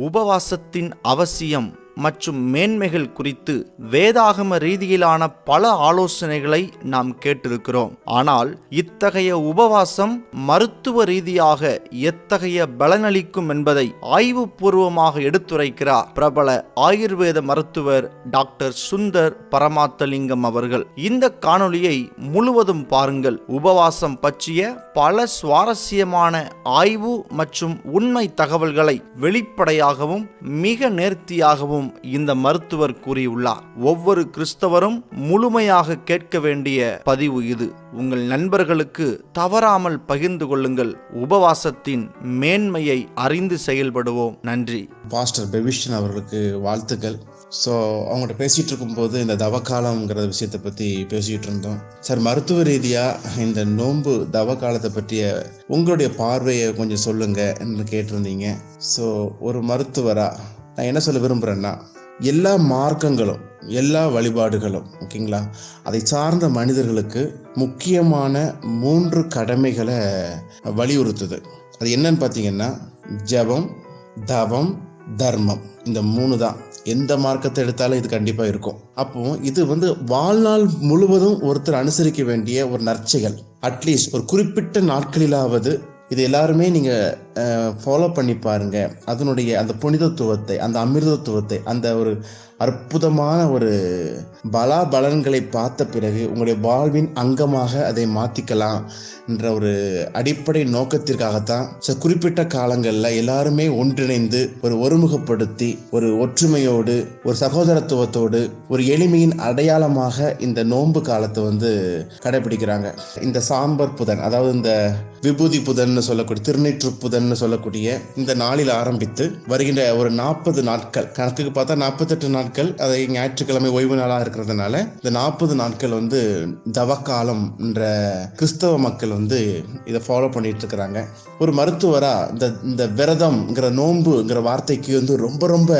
உபவாசத்தின் அவசியம். மற்றும் மேன்மைகள் குறித்து வேதாகம ரீதியிலான பல ஆலோசனைகளை நாம் கேட்டிருக்கிறோம். ஆனால் இத்தகைய உபவாசம் மருத்துவ ரீதியாக எத்தகைய பலனளிக்கும் என்பதை ஆய்வுபூர்வமாக எடுத்துரைக்கிறார் பிரபல ஆயுர்வேத மருத்துவர் டாக்டர் சுந்தர் பரமாத்தலிங்கம் அவர்கள். இந்த காணொளியை முழுவதும் பாருங்கள். உபவாசம் பற்றிய பல சுவாரஸ்யமான ஆய்வு மற்றும் உண்மை தகவல்களை வெளிப்படையாகவும் மிக நேர்த்தியாகவும் இந்த மருத்துவர் கூறியுள்ளார். ஒவ்வொரு கிறிஸ்தவரும் முழுமையாக கேட்க வேண்டிய பதிவு இது. உங்கள் நண்பர்களுக்கு தவறாமல் பகிர்ந்து கொள்ளுங்கள். உபவாசத்தின் மேன்மையை அறிந்து செயல்படுவோம். நன்றி. பாஸ்டர் பெபிஷன் அவர்களுக்கு வாழ்த்துக்கள். ஸோ அவங்கள்ட்ட பேசிகிட்டு இருக்கும்போது இந்த தவக்காலம்ங்கிற விஷயத்தை பற்றி பேசிகிட்டு இருந்தோம் சார் மருத்துவ ரீதியாக இந்த நோன்பு தவக்காலத்தை பற்றிய உங்களுடைய பார்வையை கொஞ்சம் சொல்லுங்கன்னு கேட்டிருந்தீங்க. ஸோ ஒரு மருத்துவராக நான் என்ன சொல்ல விரும்புகிறேன்னா எல்லா மார்க்கங்களும் எல்லா வழிபாடுகளும் ஓகேங்களா? அதை சார்ந்த மனிதர்களுக்கு முக்கியமான மூன்று கடமைகளை வலியுறுத்துது. அது என்னன்னு பார்த்தீங்கன்னா ஜெபம் தவம் தர்மம். இந்த மூணு தான். எந்த மார்க்கத்தை எடுத்தாலும் இது கண்டிப்பாக இருக்கும். அப்போ இது வந்து வாழ்நாள் முழுவதும் ஒருத்தர் அனுசரிக்க வேண்டிய ஒரு நற்செயல். அட்லீஸ்ட் ஒரு குறிப்பிட்ட நாட்களிலாவது இது எல்லாருமே நீங்கள் ஃபாலோ பண்ணி பாருங்க. அதனுடைய அந்த புனிதத்துவத்தை அந்த அமிர்தத்துவத்தை அந்த ஒரு அற்புதமான ஒரு பலாபலன்களை பார்த்த பிறகு உங்களுடைய வாழ்வின் அங்கமாக அதை மாற்றிக்கலாம் என்ற ஒரு அடிப்படை நோக்கத்திற்காகத்தான் சில குறிப்பிட்ட காலங்களில் எல்லாருமே ஒன்றிணைந்து ஒரு ஒருமுகப்படுத்தி ஒரு ஒற்றுமையோடு ஒரு சகோதரத்துவத்தோடு ஒரு எளிமையின் அடையாளமாக இந்த நோன்பு காலத்தை வந்து கடைபிடிக்கிறாங்க. இந்த சாம்பர் புதன் அதாவது இந்த விபூதி புதன்னு சொல்லக்கூடிய திருநீற்று புதன்னு சொல்லக்கூடிய இந்த நாளில் ஆரம்பித்து வருகின்ற ஒரு நாற்பது நாட்கள் கணக்குக்கு பார்த்தா நாற்பத்தெட்டு நாட்கள் அதை ஞாயிற்றுக்கிழமை ஓய்வு நாளாக இருக்கிறதுனால இந்த நாற்பது நாட்கள் வந்து தவக்காலம் என்ற கிறிஸ்தவ மக்கள் வந்து இதை ஃபாலோ பண்ணிட்டு இருக்கிறாங்க. ஒரு மருத்துவராக இந்த இந்த விரதம்ங்கிற நோன்புங்கிற வார்த்தைக்கு வந்து ரொம்ப ரொம்ப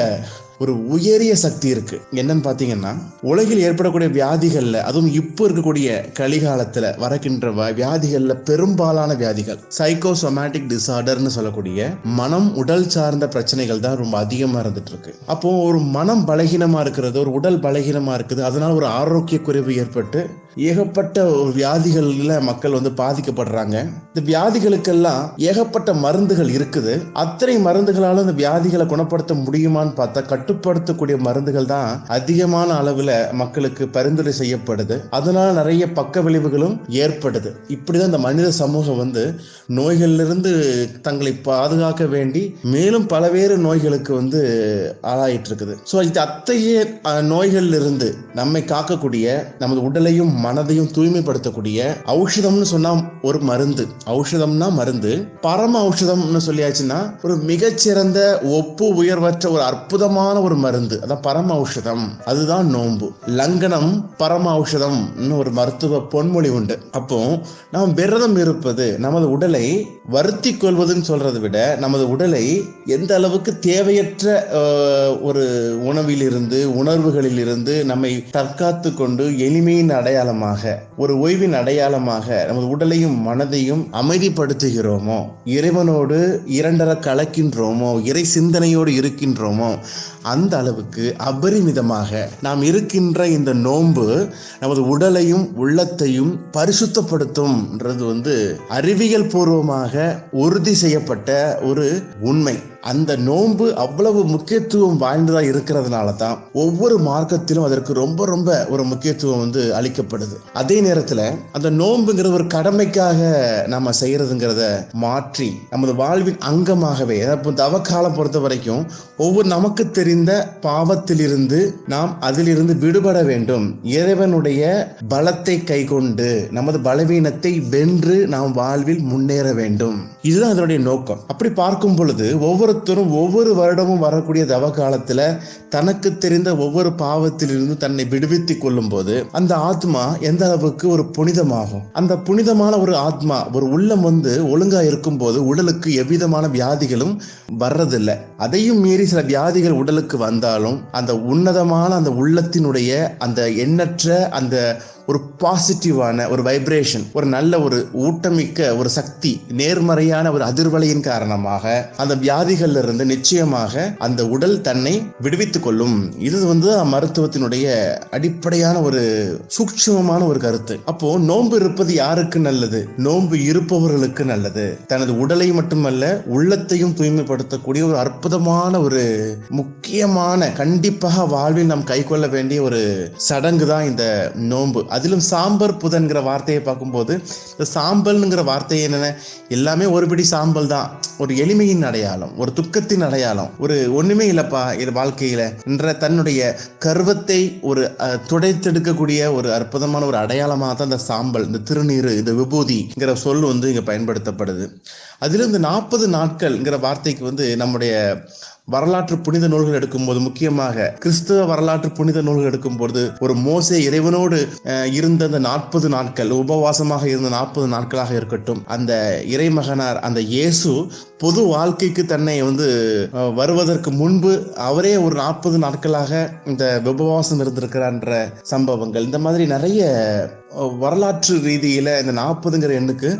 ஒரு உயரிய சக்தி இருக்கு. என்னன்னு பாத்தீங்கன்னா உலகில் ஏற்படக்கூடிய வியாதிகள்ல அதுவும் இப்போ இருக்கக்கூடிய கலிகாலத்துல வரக்கின்ற வ- வியாதிகள்ல பெரும்பாலான வியாதிகள் சைக்கோசொமேட்டிக் டிசார்டர்னு சொல்லக்கூடிய மனம் உடல் சார்ந்த பிரச்சனைகள் தான் ரொம்ப அதிகமா இருந்துட்டு இருக்கு அப்போ ஒரு மனம் பலகீனமா இருக்கிறது ஒரு உடல் பலகீனமா இருக்குது அதனால ஒரு ஆரோக்கிய குறைவு ஏற்பட்டு ஏகப்பட்ட ஒரு வியாதிகள்ல மக்கள் வந்து பாதிக்கப்படுறாங்க. இந்த வியாதிகளுக்கெல்லாம் ஏகப்பட்ட மருந்துகள் இருக்குது. அத்தனை மருந்துகளால இந்த வியாதிகளை குணப்படுத்த முடியுமான்னு பார்த்தா கட்டுப்படுத்தக்கூடிய மருந்துகள் தான் அதிகமான அளவுல மக்களுக்கு பரிந்துரை செய்யப்படுது. அதனால நிறைய பக்க விளைவுகளும் ஏற்படுது. இப்படிதான் இந்த மனித சமூகம் வந்து நோய்களிலிருந்து தங்களை பாதுகாக்க வேண்டி மேலும் பலவேறு நோய்களுக்கு வந்து ஆளாயிட்டு இருக்குது ஸோ இது அத்தகைய நோய்களிலிருந்து நம்மை காக்கக்கூடிய நமது உடலையும் மனதையும் தூய்மைப்படுத்தக்கூடிய ஔஷதம்னு சொன்னா ஒரு மருந்து. ஔஷதம்னா மருந்து. பரம ஔஷதம்னு சொல்லியாச்சுன்னா ஒரு மிகச்சிறந்த ஒப்பு உயர்வற்ற ஒரு அற்புதமான ஒரு மருந்து. அதான் பரம ஔஷதம். அதுதான் நோன்பு. லங்கனம் பரம ஔஷதம்னு ஒரு மருத்துவ பொன்மொழி உண்டு. அப்போ நாம் விரதம் இருப்பது நமது உடலை வருத்தி கொள்வதுன்னு சொல்றதை விட நமது உடலை எந்த அளவுக்கு தேவையற்ற ஒரு உணவிலிருந்து உணர்வுகளில் இருந்து நம்மை தற்காத்து கொண்டு எளிமையின் அடையாளமாக ஒரு ஓய்வின் அடையாளமாக நமது உடலையும் மனதையும் அமைதிப்படுத்துகிறோமோ? இறைவனோடு இரண்டர கலக்கின்றோமோ? இறை சிந்தனையோடு இருக்கின்றோமோ? அந்த அளவுக்கு அபரிமிதமாக நாம் இருக்கின்ற இந்த நோன்பு நமது உடலையும் உள்ளத்தையும் பரிசுத்தப்படுத்தும்ன்றது வந்து அறிவியல் பூர்வமாக உறுதி செய்யப்பட்ட ஒரு உண்மை. அந்த நோன்பு அவ்வளவு முக்கியத்துவம் வாய்ந்ததாக இருக்கிறதுனால தான் ஒவ்வொரு மார்க்கத்திலும் அதற்கு ரொம்ப ரொம்ப ஒரு முக்கியத்துவம் வந்து அளிக்கப்படுது. அதே நேரத்தில் அந்த நோன்புங்கிற ஒரு கடமைக்காக நம்ம செய்கிறதுங்கிறத மாற்றி நமது வாழ்வின் அங்கமாகவே இப்போ தவக்காலம் பொறுத்த வரைக்கும் ஒவ்வொரு நமக்கு தெரிந்த பாவத்திலிருந்து நாம் அதிலிருந்து விடுபட வேண்டும். இறைவனுடைய பலத்தை கைகொண்டு நமது பலவீனத்தை வென்று நாம் வாழ்வில் முன்னேற வேண்டும். இதுதான் அதனுடைய நோக்கம். அப்படி பார்க்கும் பொழுது ஒவ்வொரு ஒவ்வொருத்தரும் ஒவ்வொரு வருடமும் வரக்கூடிய தவ காலத்துல தனக்கு தெரிந்த ஒவ்வொரு பாவத்திலிருந்து தன்னை விடுவித்துக் கொள்ளும் போது அந்த ஆத்மா எந்த அளவுக்கு ஒரு புனிதமாகும்? அந்த புனிதமான ஒரு ஆத்மா ஒரு உள்ளம் வந்து ஒழுங்கா இருக்கும்போது உடலுக்கு எவ்விதமான வியாதிகளும் வர்றதில்லை. அதையும் மீறி சில வியாதிகள் உடலுக்கு வந்தாலும் அந்த உன்னதமான அந்த உள்ளத்தினுடைய அந்த எண்ணற்ற அந்த ஒரு பாசிட்டிவான ஒரு வைப்ரேஷன் ஒரு நல்ல ஒரு ஊட்டமிக்க ஒரு சக்தி நேர்மறையான ஒரு அதிர்வலையின் காரணமாக அந்த வியாதிகள்ல இருந்து நிச்சயமாக அந்த உடல் தன்னை விடுவித்துக் கொள்ளும். இது வந்து மருத்துவத்தினுடைய அடிப்படையான ஒரு சூட்சமமான ஒரு கருத்து. அப்போ நோன்பு இருப்பது யாருக்கு நல்லது? நோன்பு இருப்பவர்களுக்கு நல்லது. தனது உடலை மட்டுமல்ல உள்ளத்தையும் தூய்மைப்படுத்தக்கூடிய ஒரு அற்புதமான ஒரு முக்கியமான கண்டிப்பாக வாழ்வில் நாம் கைக்கொள்ள வேண்டிய ஒரு சடங்கு தான் இந்த நோன்பு. அதிலும் சாம்பர் புதன்கிற வார்த்தையை பார்க்கும்போது இந்த சாம்பல்ங்கிற வார்த்தை என்னென்ன? எல்லாமே ஒருபடி சாம்பல் தான். ஒரு எளிமையின் அடையாளம் ஒரு துக்கத்தின் அடையாளம். ஒரு ஒண்ணுமே இல்லப்பா இது வாழ்க்கையில. என்ற தன்னுடைய கர்வத்தை ஒரு துடைத்தெடுக்கக்கூடிய ஒரு அற்புதமான ஒரு அடையாளமாக தான் இந்த சாம்பல் இந்த திருநீர் இந்த விபூதிங்கிற சொல் வந்து இங்கே பயன்படுத்தப்படுது. அதிலும் இந்த நாற்பது நாட்கள்ங்கிற வார்த்தைக்கு வந்து நம்முடைய வரலாற்று புனித நூல்கள் எடுக்கும்போது முக்கியமாக கிறிஸ்துவ வரலாற்று புனித நூல்கள் எடுக்கும்போது ஒரு மோசே இறைவனோடு இருந்த அந்த நாற்பது நாட்கள் உபவாசமாக இருந்த நாற்பது நாட்களாக இருக்கட்டும் அந்த இறைமகனார் அந்த இயேசு பொது வாழ்க்கைக்கு தன்னை வந்து வருவதற்கு முன்பு அவரே ஒரு நாற்பது நாட்களாக இந்த உபவாசம் இருந்திருக்கிறான்ற சம்பவங்கள். இந்த மாதிரி நிறைய வரலாற்று ரீதியில இந்த நாற்பதுங்கிற எண்ணுக்கு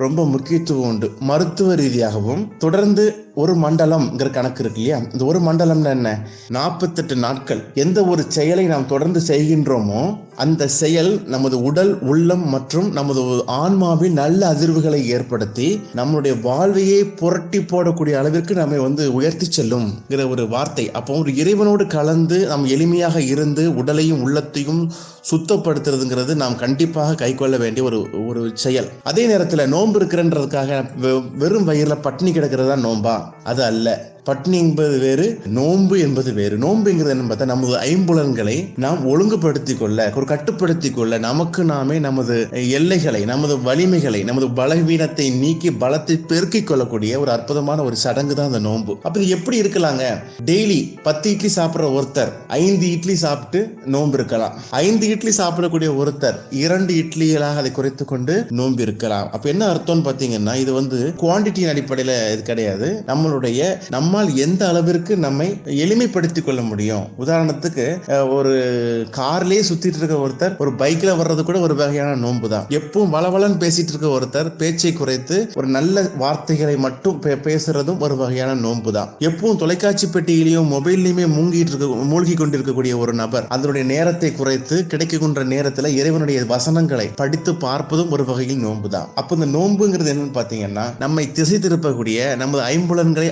ரொம்ப முக்கியத்துவம் உண்டு. மருத்துவ ரீதியாகவும் தொடர்ந்து ஒரு மண்டலம்ங்கிற கணக்கு இருக்கு இல்லையா? இந்த ஒரு மண்டலம்னா என்ன? நாற்பத்தெட்டு நாட்கள். எந்த ஒரு செயலை நாம் தொடர்ந்து செய்கின்றோமோ அந்த செயல் நமது உடல் உள்ளம் மற்றும் நமது ஆன்மாவில் நல்ல அதிர்வுகளை ஏற்படுத்தி நம்மளுடைய வாழ்வையே புரட்டி போடக்கூடிய அளவிற்கு நம்மை வந்து உயர்த்தி செல்லும் ஒரு வார்த்தை. அப்போ ஒரு இறைவனோடு கலந்து நாம் எளிமையாக இருந்து உடலையும் உள்ளத்தையும் சுத்தப்படுத்துறதுங்கிறது நாம் கண்டிப்பாக கைக்கொள்ள வேண்டிய ஒரு ஒரு செயல். அதே நேரத்தில் நோன்பு இருக்கிறன்றதுக்காக வெ- வெறும் வயிறில் பட்டினி கிடக்கிறதா நோன்பா? அது அல்ல. பட்னி என்பது வேறு நோன்பு என்பது வேறு. நோன்புங்கிறது என்ன பார்த்தா நமது ஐம்புலன்களை நாம் ஒழுங்குபடுத்திக் கொள்ள ஒரு கட்டுப்படுத்திக் கொள்ள நமக்கு நாமே நமது எல்லைகளை நமது வலிமைகளை நமது பலவீனத்தை நீக்கி பலத்தை பெருக்கிக் கொள்ளக்கூடிய ஒரு அற்புதமான ஒரு சடங்கு தான் அந்த நோன்பு. அப்ப இது எப்படி இருக்கலாங்க? டெய்லி பத்து இட்லி சாப்பிட்ற ஒருத்தர் ஐந்து இட்லி சாப்பிட்டு நோன்பு இருக்கலாம். ஐந்து இட்லி சாப்பிடக்கூடிய ஒருத்தர் இரண்டு இட்லிகளாக அதை குறைத்து கொண்டு நோன்பு இருக்கலாம். அப்ப என்ன அர்த்தம்னு பாத்தீங்கன்னா இது வந்து குவாண்டிட்டியின் அடிப்படையில இது கிடையாது. நம்மளுடைய நம்மால் எந்த அளவிற்கு நம்மை எளிமைப்படுத்திக் கொள்ள முடியும்? உதாரணத்துக்கு ஒரு கார்லயே சுத்திட்டு இருக்க ஒருத்தர் ஒரு பைக்ல வர்றது கூட ஒரு வகையான நோன்பு தான் எப்பவும் வளவளன்னு பேசிட்டு இருக்க ஒருத்தர் பேச்சை குறைத்து ஒரு நல்ல வார்த்தைகளை மட்டும் பே- பேசுறதும் ஒரு வகையான நோன்பு தான் எப்பவும் தொலைக்காட்சி பெட்டியிலையும் மொபைல்லையுமே மூங்கிட்டு இருக்க மூழ்கி கொண்டிருக்கக்கூடிய ஒரு நபர் அதனுடைய நேரத்தை குறைத்து கிடைக்கின்ற நேரத்துல இறைவனுடைய வசனங்களை படித்து பார்ப்பதும் ஒரு வகையில் நோன்பு தான் அப்ப இந்த நோன்புங்கிறது என்னன்னு பாத்தீங்கன்னா நம்மை திசை திருப்பக்கூடிய நமது ஐம்புலன்களை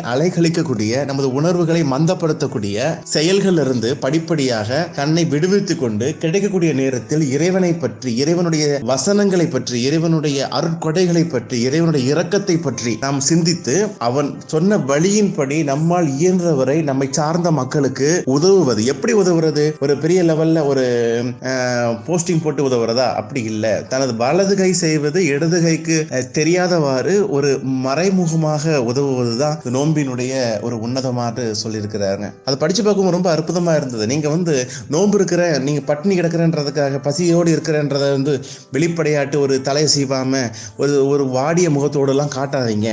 அலைகழிக்கக்கூடிய நமது உணர்வுகளை மந்தப்படுத்தக்கூடிய செயல்களிலிருந்து படிப்படியாக தன்னை விடுவித்துக் கொண்டு கிடைக்கக்கூடிய நேரத்தில் இறைவனை பற்றி இறைவனுடைய வசனங்களை பற்றி இறைவனுடைய அருட்கொடைகளை பற்றி இறைவனுடைய இரக்கத்தை பற்றி நாம் சிந்தித்து அவன் சொன்ன வழியின்படி நம்மால் இயன்றவரை நம்மை சார்ந்த மக்களுக்கு உதவுவது. எப்படி உதவுறது? ஒரு பெரிய லெவல்ல ஒரு போஸ்டிங் போட்டு உதவுறதா? அப்படி இல்லை. தனது வலது கை செய்வது இடது கைக்கு தெரியாதவாறு ஒரு மறைமுகமாக உதவுவதுதான் தான் நோன்பினுடைய ஒரு உன்னதமாக சொல்லியிருக்கிறாருங்க. அது படிச்சு பார்க்கும் ரொம்ப அற்புதமா இருந்தது. நீங்கள் வந்து நோன்பு இருக்கிற நீங்கள் பட்டினி கிடக்கிறன்றதுக்காக பசியோடு இருக்கிறன்றதை வந்து வெளிப்படையாட்டு ஒரு தலையை சீவாமல் ஒரு ஒரு வாடிய முகத்தோடுலாம் காட்டாதீங்க.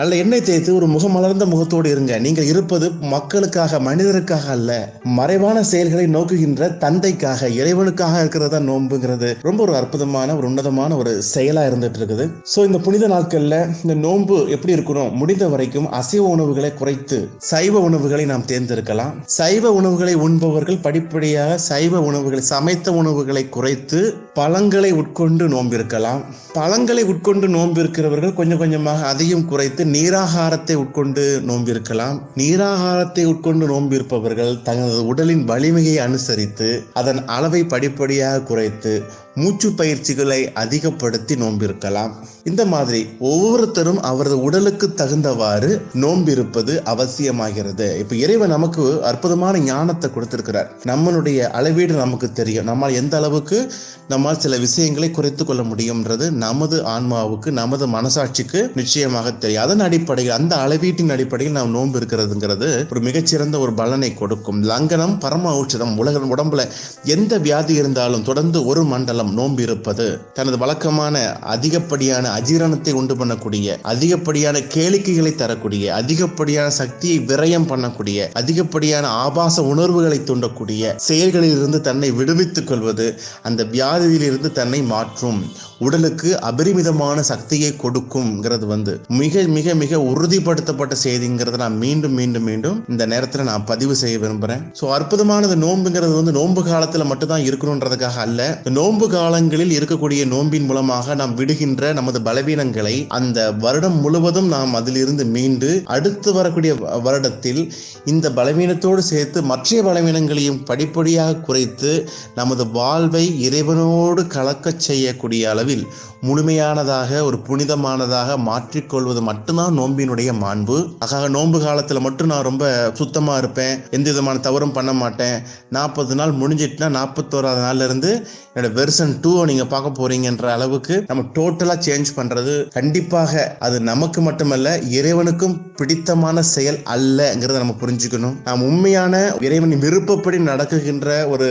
நல்ல எண்ணெய் தேய்த்து ஒரு முகமலர்ந்த முகத்தோடு இருங்க. நீங்கள் இருப்பது மக்களுக்காக மனிதருக்காக அல்ல மறைவான செயல்களை நோக்குகின்ற தந்தைக்காக இறைவனுக்காக இருக்கிறதா நோன்புங்கிறது. ரொம்ப ஒரு அற்புதமான ஒரு உன்னதமான ஒரு செயலாக இருந்துட்டு இருக்குது. ஸோ இந்த புனித நாட்களில் இந்த நோன்பு எப்படி இருக்கணும்? முடிந்த வரைக்கும் அசைவ உணவுகளை குறைத்து சைவ உணவுகளை நாம் தேர்ந்தெடுக்கலாம். சைவ உணவுகளை உண்பவர்கள் படிப்படியாக சைவ உணவுகளை சமைத்த உணவுகளை குறைத்து பழங்களை உட்கொண்டு நோம்பிருக்கலாம் பழங்களை உட்கொண்டு நோம்பிருக்கிறவர்கள் கொஞ்சம் கொஞ்சமாக அதையும் குறைத்து நீராகாரத்தை உட்கொண்டு நோம்பிருக்கலாம் நீராகாரத்தை உட்கொண்டு நோம்பிருப்பவர்கள் தங்களது உடலின் வலிமையை அனுசரித்து அதன் அளவை படிப்படியாக குறைத்து மூச்சு பயிற்சிகளை அதிகப்படுத்தி நோம்பிருக்கலாம் இந்த மாதிரி ஒவ்வொருத்தரும் அவரது உடலுக்கு தகுந்தவாறு நோம்பிருப்பது அவசியமாகிறது. இப்ப இறைவன் நமக்கு அற்புதமான ஞானத்தை கொடுத்திருக்கிறார். நம்மளுடைய அளவீடு நமக்கு தெரியும். நம்மால் எந்த அளவுக்கு நம்மால் சில விஷயங்களை குறைத்து கொள்ள முடியும்ன்றது நமது ஆன்மாவுக்கு நமது மனசாட்சிக்கு நிச்சயமாக தெரியும். அதன் அடிப்படையில் அந்த அளவீட்டின் அடிப்படையில் நாம் நோன்பு இருக்கிறதுங்கிறது ஒரு மிகச்சிறந்த ஒரு பலனை கொடுக்கும். லங்கனம் பரம ஔஷதம் உலக உடம்புல எந்த வியாதி இருந்தாலும் தொடர்ந்து ஒரு மண்டலம் காலம் நோன்பு இருப்பது தனது வழக்கமான அதிகப்படியான அஜீரணத்தை உண்டு பண்ணக்கூடிய அதிகப்படியான கேளிக்கைகளை தரக்கூடிய அதிகப்படியான சக்தியை விரயம் பண்ணக்கூடிய அதிகப்படியான ஆபாச உணர்வுகளை தூண்டக்கூடிய செயல்களில் இருந்து தன்னை விடுவித்துக் கொள்வது அந்த வியாதியிலிருந்து தன்னை மாற்றும். உடலுக்கு அபரிமிதமான சக்தியை கொடுக்கும்ங்கிறது வந்து மிக மிக மிக உறுதிப்படுத்தப்பட்ட செய்திங்கிறத நான் மீண்டும் மீண்டும் மீண்டும் இந்த நேரத்தில் நான் பதிவு செய்ய விரும்புகிறேன் ஸோ அற்புதமானது நோன்புங்கிறது வந்து நோன்பு காலத்தில் மட்டும்தான் இருக்கணுன்றதுக்காக அல்ல. நோன்பு காலங்களில் இருக்கக்கூடிய நோன்பின் மூலமாக நாம் விடுகின்ற நமது பலவீனங்களை அந்த வருடம் முழுவதும் நாம் அதிலிருந்து மீண்டு அடுத்து வரக்கூடிய வருடத்தில் இந்த பலவீனத்தோடு சேர்த்து மற்ற பலவீனங்களையும் படிப்படியாக குறைத்து நமது வாழ்வை இறைவனோடு கலக்கச் செய்யக்கூடிய அளவில் முழுமையானதாக ஒரு புனிதமானதாக மாற்றிக்கொள்வது மட்டும்தான் நோன்பினுடைய மாண்பு. ஆக நோன்பு காலத்தில் மட்டும் நான் ரொம்ப சுத்தமாக இருப்பேன் எந்த விதமான தவறும் பண்ண மாட்டேன். நாற்பது நாள் முடிஞ்சிட்டுனா நாற்பத்தோராது நாள்லேருந்து இருந்து என்னோட சீசன் டூ நீங்கள் பார்க்க போறீங்கன்ற அளவுக்கு நம்ம டோட்டலாக சேஞ்ச் பண்ணுறது கண்டிப்பாக அது நமக்கு மட்டுமல்ல இறைவனுக்கும் பிடித்தமான செயல் அல்லங்கிறத நம்ம புரிஞ்சுக்கணும். நாம் உண்மையான இறைவன் விருப்பப்படி நடக்குகின்ற ஒரு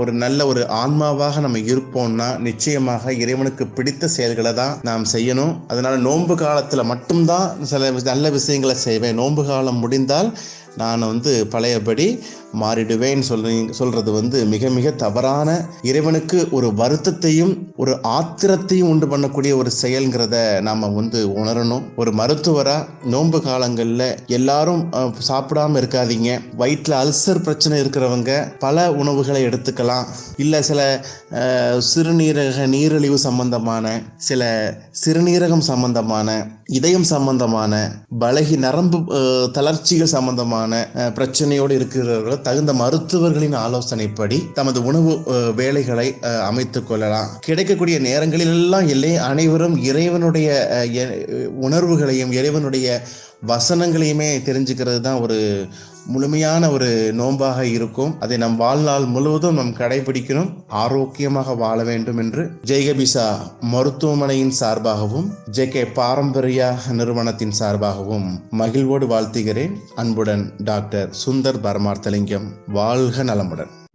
ஒரு நல்ல ஒரு ஆன்மாவாக நம்ம இருப்போம்னா நிச்சயமாக இறைவனுக்கு பிடித்த செயல்களை தான் நாம் செய்யணும். அதனால நோன்பு காலத்துல மட்டும்தான் சில நல்ல விஷயங்களை செய்வேன். நோன்பு காலம் முடிந்தால் நான் வந்து பழையபடி மாறிடுவேன் சொல்ற சொல்றது வந்து மிக மிக தவறான இறைவனுக்கு ஒரு வருத்தத்தையும் ஒரு ஆத்திரத்தையும் உண்டு பண்ணக்கூடிய ஒரு செயல்ங்கிறத நாம வந்து உணரணும். ஒரு மருத்துவரா நோன்பு காலங்களில் எல்லாரும் சாப்பிடாம இருக்காதீங்க. வயிற்றில் அல்சர் பிரச்சனை இருக்கிறவங்க பல உணவுகளை எடுத்துக்கலாம். இல்லை சில சிறுநீரக நீரிழிவு சம்பந்தமான சில சிறுநீரகம் சம்பந்தமான இதயம் சம்பந்தமான பலகி நரம்பு தளர்ச்சிகள் சம்பந்தமான பிரச்சனையோடு இருக்கிறவர்கள் தகுந்த மருத்துவர்களின் ஆலோசனைப்படி தமது உணவு வேலைகளை அமைத்துக் கொள்ளலாம். கிடைக்கக்கூடிய நேரங்களிலெல்லாம் இல்லை. அனைவரும் இறைவனுடைய உணர்வுகளையும் இறைவனுடைய வசனங்களையுமே தெரிஞ்சுக்கிறது தான் ஒரு முழுமையான ஒரு நோன்பாக இருக்கும். அதை நம் வாழ்நாள் முழுவதும் நாம் கடைபிடிக்கணும். ஆரோக்கியமாக வாழ வேண்டும் என்று ஜெய்கபிசா மருத்துவமனையின் சார்பாகவும் ஜே கே பாரம்பரியா நிறுவனத்தின் சார்பாகவும் மகிழ்வோடு வாழ்த்துகிறேன். அன்புடன் டாக்டர் சுந்தர் பரமார்த்தலிங்கம். வாழ்க நலமுடன்.